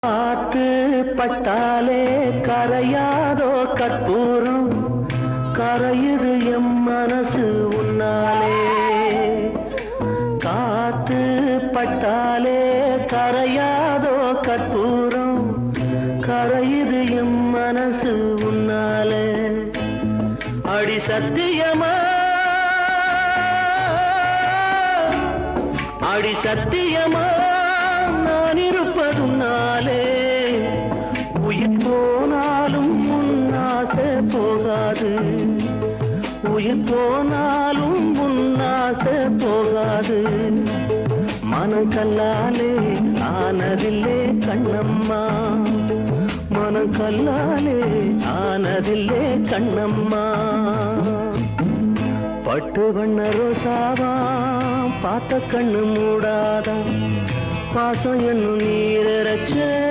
காத்து பட்டாலே கரையாதோ கற்பூரம். கரையுது எம் மனசு உன்னாலே. காத்து பட்டாலே கரையாதோ கற்பூரம். கரையுது எம் மனசு உன்னாலே. அடி சத்தியமா? அடி சத்தியமா? உன்னாசை போகாது. உயிர் போனாலும் உன்னாசை போகாது. மனம் கல்லாலே ஆனதில்லே கண்ணம்மா. மனம் கல்லாலே ஆனதில்லே கண்ணம்மா. பட்டு வண்ண ரோசாவா பார்த்த கண்ணு மூடாதா. பாசம் என்னும் நீரச்ச